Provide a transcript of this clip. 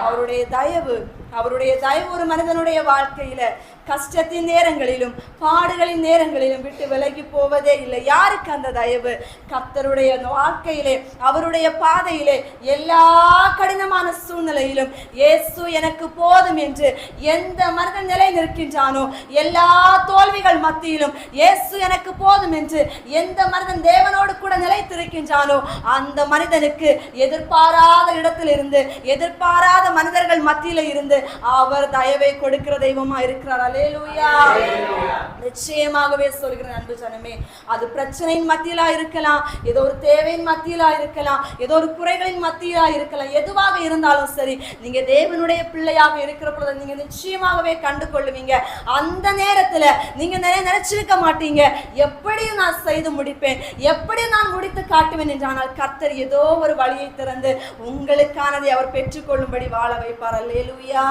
அவருடைய தயவு அவருடைய தயவு ஒரு மனிதனுடைய வாழ்க்கையில கஷ்டத்தின் நேரங்களிலும் பாடுகளின் நேரங்களிலும் விட்டு விலகி போவதே இல்லை. யாருக்கு அந்த தயவு? கர்த்தருடைய வாழ்க்கையிலே அவருடைய பாதையிலே எல்லா கடினமான சூழ்நிலையிலும் இயேசு எனக்கு போதும் என்று எந்த மனிதன் நிலை நிற்கின்றானோ எல்லா தோல்விகள் மத்தியிலும் இயேசு எனக்கு போதும் என்று எந்த மனிதன் தேவனோடு கூட நிலைத்திருக்கின்றானோ அந்த மனிதனுக்கு எதிர்பாராத இடத்திலிருந்து எதிர்பாராத மனிதர்கள் மத்தியில இருந்து அவர் தயவை கொடுக்கிற தெய்வமா இருக்கிறார். அலேலூயா நிச்சயமாகவே சொல்கிறேன் அன்பு ஜனமே. அது பிரச்சனையின் மத்தியிலா இருக்கலாம் ஏதோ ஒரு தேவையின் மத்தியிலா இருக்கலாம் ஏதோ ஒரு குறைகளின் மத்தியிலா இருக்கலாம் எதுவாக இருந்தாலும் சரி நீங்க தேவனுடைய பிள்ளையாக இருக்கிற பொழுது நீங்க நிச்சயமாகவே கண்டு கொள்ளுவீங்க அந்த நேரத்துல நீங்க நிறைய நினைச்சிருக்க மாட்டீங்க. எப்படியும் நான் செய்து முடிப்பேன் எப்படி நான் முடித்து காட்டுவேன் என்றானால் கர்த்தர் ஏதோ ஒரு வழியை திறந்து உங்களுக்கானதை அவர் பெற்றுக்கொள்ளும்படி வாழ வைப்பார். அல்லேலூயா.